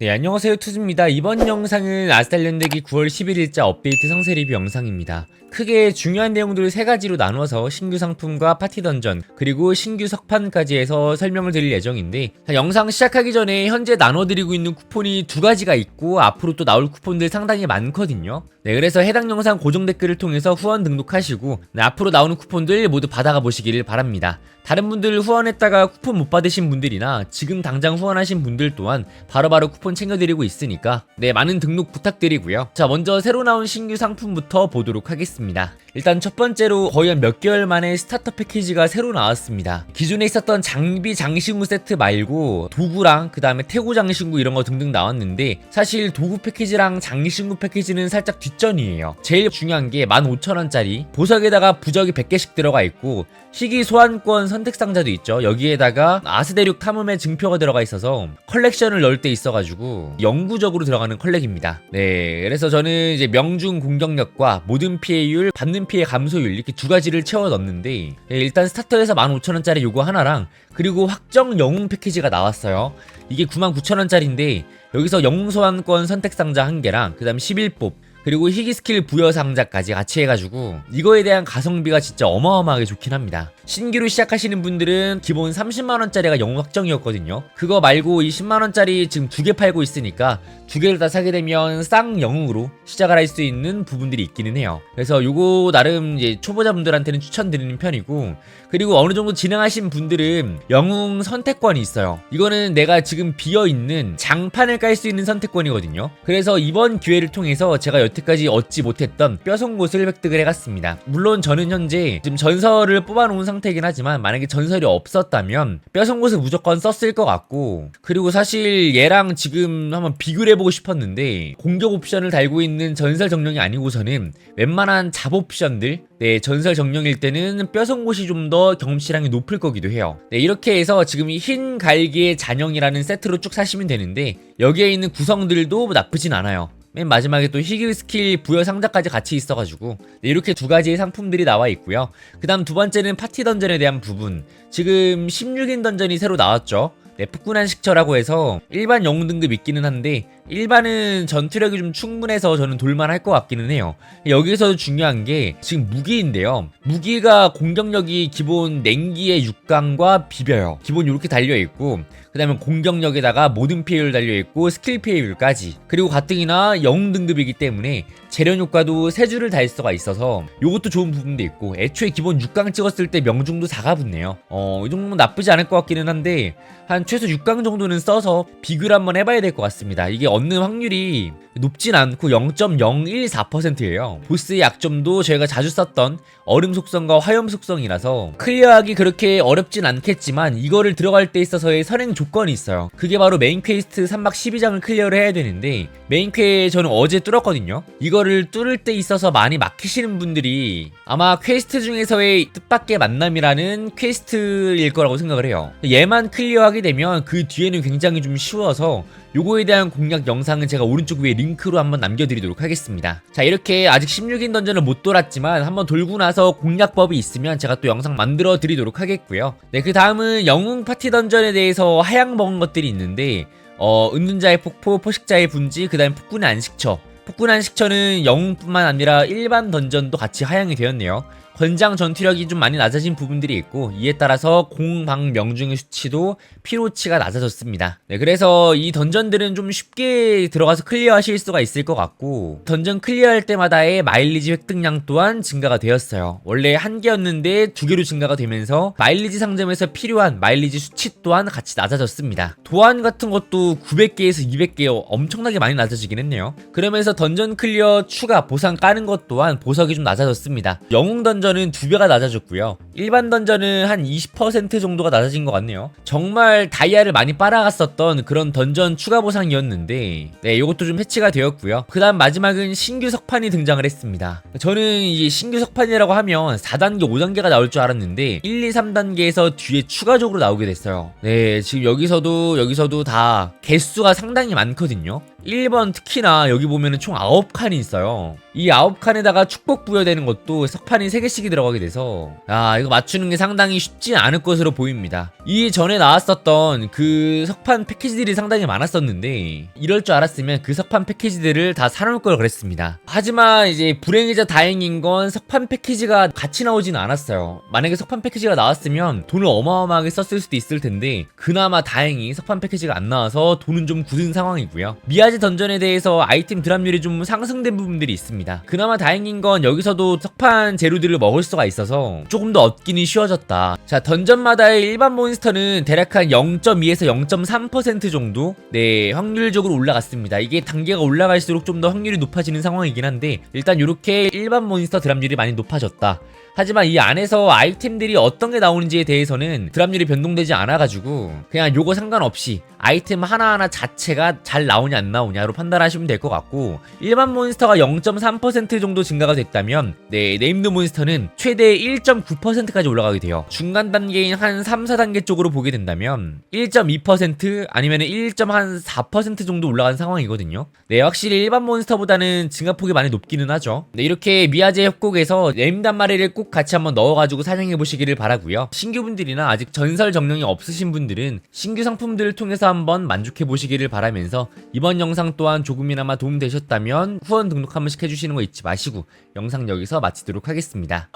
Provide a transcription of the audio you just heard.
네, 안녕하세요. 투즈입니다. 이번 영상은 아스탈련덱이 9월 11일자 업데이트 상세 리뷰 영상입니다. 크게 중요한 내용들을 세 가지로 나누어서 신규 상품과 파티 던전, 그리고 신규 석판까지 해서 설명을 드릴 예정인데, 자, 영상 시작하기 전에 현재 나눠드리고 있는 쿠폰이 두 가지가 있고, 앞으로 또 나올 쿠폰들 상당히 많거든요. 네, 그래서 해당 영상 고정 댓글을 통해서 후원 등록하시고, 네, 앞으로 나오는 쿠폰들 모두 받아가 보시기를 바랍니다. 다른 분들 후원했다가 쿠폰 못 받으신 분들이나 지금 당장 후원하신 분들 또한 바로 바로 쿠폰 챙겨드리고 있으니까 네 많은 등록 부탁드리고요. 자 먼저 새로 나온 신규 상품부터 보도록 하겠습니다. 일단 첫 번째로 거의 한 몇 개월 만에 스타터 패키지가 새로 나왔습니다. 기존에 있었던 장비 장신구 세트 말고 도구랑 그 다음에 태고 장신구 이런 거 등등 나왔는데 사실 도구 패키지랑 장신구 패키지는 살짝 뒷전이에요 제일 중요한 게 15,000원짜리 보석에다가 부적이 100개씩 들어가 있고 희귀 소환권 선택 상자도 있죠. 여기에다가 아스데륙 탐험의 증표가 들어가 있어서 컬렉션을 넣을 때 있어가지고 영구적으로 들어가는 컬렉입니다. 네, 그래서 저는 이제 명중 공격력과 모든 피해율, 받는 피해 감소율 이렇게 두 가지를 채워 넣었는데 네, 일단 스타터에서 15,000원짜리 요거 하나랑 그리고 확정 영웅 패키지가 나왔어요. 이게 99,000원짜리인데 여기서 영웅 소환권 선택 상자 한 개랑 그다음 11뽑 그리고 희귀 스킬 부여 상자까지 같이 해가지고 이거에 대한 가성비가 진짜 어마어마하게 좋긴 합니다. 신규로 시작하시는 분들은 기본 30만원짜리가 영웅 확정이었거든요. 그거 말고 이 10만원짜리 지금 두 개 팔고 있으니까 두 개를 다 사게 되면 쌍 영웅으로 시작을 할 수 있는 부분들이 있기는 해요. 그래서 요거 나름 이제 초보자분들한테는 추천드리는 편이고 그리고 어느 정도 진행하신 분들은 영웅 선택권이 있어요. 이거는 내가 지금 비어 있는 장판을 깔 수 있는 선택권이거든요. 그래서 이번 기회를 통해서 제가 여태까지 얻지 못했던 뼈송곳을 획득을 해갔습니다. 물론 저는 현재 지금 전설을 뽑아놓은 상태이긴 하지만 만약에 전설이 없었다면 뼈송곳을 무조건 썼을 것 같고 그리고 사실 얘랑 지금 한번 비교를 해보고 싶었는데 공격 옵션을 달고 있는 전설 정령이 아니고서는 웬만한 잡 옵션들 네 전설 정령일 때는 뼈송곳이 좀 더 경험치량이 높을 거기도 해요. 네 이렇게 해서 지금 이흰 갈기의 잔영이라는 세트로 쭉 사시면 되는데 여기에 있는 구성들도 뭐 나쁘진 않아요. 맨 마지막에 또 희귀 스킬 부여 상자까지 같이 있어가지고 네, 이렇게 두 가지의 상품들이 나와 있고요. 그 다음 두 번째는 파티 던전에 대한 부분. 지금 16인 던전이 새로 나왔죠. 네, 푸근한 식처라고 해서 일반 영웅 등급 있기는 한데 일반은 전투력이 좀 충분해서 저는 돌만할 것 같기는 해요. 여기서 중요한 게 지금 무기인데요. 무기가 공격력이 기본 냉기의 6강과 비벼요. 기본 이렇게 달려 있고 그 다음에 공격력에다가 모든 피해율 달려있고 스킬 피해율까지 그리고 가뜩이나 영웅 등급이기 때문에 재련 효과도 세 줄을 달 수가 있어서 요것도 좋은 부분도 있고 애초에 기본 6강 찍었을 때 명중도 4가 붙네요 어 이 정도면 나쁘지 않을 것 같기는 한데 한 최소 6강 정도는 써서 비교를 한번 해봐야 될 것 같습니다 이게 얻는 확률이 높진 않고 0.014%예요. 보스의 약점도 저희가 자주 썼던 얼음 속성과 화염 속성이라서 클리어하기 그렇게 어렵진 않겠지만 이거를 들어갈 때 있어서의 선행 조건이 있어요. 그게 바로 메인 퀘스트 3박 12장을 클리어를 해야 되는데 메인 퀘 저는 어제 뚫었거든요. 이거를 뚫을 때 있어서 많이 막히시는 분들이 아마 퀘스트 중에서의 뜻밖의 만남이라는 퀘스트일 거라고 생각을 해요. 얘만 클리어하게 되면 그 뒤에는 굉장히 좀 쉬워서 요거에 대한 공략 영상은 제가 오른쪽 위에 링크로 한번 남겨드리도록 하겠습니다. 자 이렇게 아직 16인 던전을 못 돌았지만 한번 돌고 나서 공략법이 있으면 제가 또 영상 만들어 드리도록 하겠고요. 네 그 다음은 영웅 파티 던전에 대해서 하향 먹은 것들이 있는데 어 은둔자의 폭포, 포식자의 분지, 그 다음 폭군의 안식처 폭군한 식처는 영웅뿐만 아니라 일반 던전도 같이 하향이 되었네요. 권장 전투력이 좀 많이 낮아진 부분들이 있고 이에 따라서 공방 명중의 수치도 피로치가 낮아졌습니다. 네, 그래서 이 던전들은 좀 쉽게 들어가서 클리어하실 수가 있을 것 같고 던전 클리어할 때마다의 마일리지 획득량 또한 증가가 되었어요. 원래 한 개였는데 두 개로 증가가 되면서 마일리지 상점에서 필요한 마일리지 수치 또한 같이 낮아졌습니다. 도안 같은 것도 900개에서 200개 엄청나게 많이 낮아지긴 했네요. 그러면서 던전 클리어 추가 보상 까는 것 또한 보석이 좀 낮아졌습니다. 영웅 던전 은두 배가 낮아졌고요. 일반 던전은 한 20% 정도가 낮아진 것 같네요. 정말 다이아를 많이 빨아갔었던 그런 던전 추가 보상이었는데, 네, 이것도 좀 패치가 되었고요. 그 다음 마지막은 신규 석판이 등장을 했습니다. 저는 이 신규 석판이라고 하면 4단계, 5단계가 나올 줄 알았는데, 1, 2, 3단계에서 뒤에 추가적으로 나오게 됐어요. 네, 지금 여기서도, 여기서도 다 개수가 상당히 많거든요. 1번 특히나 여기 보면은 총 9칸이 있어요. 이 9칸에다가 축복 부여되는 것도 석판이 3개씩이 들어가게 돼서 아 이거 맞추는 게 상당히 쉽지 않을 것으로 보입니다. 이 전에 나왔었던 그 석판 패키지들이 상당히 많았었는데 이럴 줄 알았으면 그 석판 패키지들을 다 사놓을 걸 그랬습니다. 하지만 이제 불행이자 다행인 건 석판 패키지가 같이 나오지는 않았어요. 만약에 석판 패키지가 나왔으면 돈을 어마어마하게 썼을 수도 있을 텐데 그나마 다행히 석판 패키지가 안 나와서 돈은 좀 굳은 상황이고요. 미 아지 던전에 대해서 아이템 드랍률이 좀 상승된 부분들이 있습니다. 그나마 다행인 건 여기서도 석판 재료들을 먹을 수가 있어서 조금 더 얻기는 쉬워졌다. 자 던전마다의 일반 몬스터는 대략 한 0.2에서 0.3% 정도 네 확률적으로 올라갔습니다. 이게 단계가 올라갈수록 좀 더 확률이 높아지는 상황이긴 한데 일단 이렇게 일반 몬스터 드랍률이 많이 높아졌다. 하지만 이 안에서 아이템들이 어떤 게 나오는지에 대해서는 드랍률이 변동되지 않아가지고 그냥 요거 상관없이 아이템 하나하나 자체가 잘 나오냐 안 나오냐 로 판단하시면 될 것 같고 일반 몬스터가 0.3% 정도 증가가 됐다면 네 네임드 몬스터는 최대 1.9%까지 올라가게 돼요. 중간 단계인 한 3, 4단계 쪽으로 보게 된다면 1.2% 아니면 1.4% 정도 올라간 상황이거든요. 네 확실히 일반 몬스터보다는 증가폭이 많이 높기는 하죠. 네 이렇게 미아제 협곡에서 네임드 한 마리를 꼭 같이 한번 넣어가지고 사냥해 보시기를 바라고요. 신규 분들이나 아직 전설 정령이 없으신 분들은 신규 상품들을 통해서 한번 만족해 보시기를 바라면서 이번 영상 또한 조금이나마 도움되셨다면 후원 등록 한 번씩 해주시는 거 잊지 마시고 영상 여기서 마치도록 하겠습니다.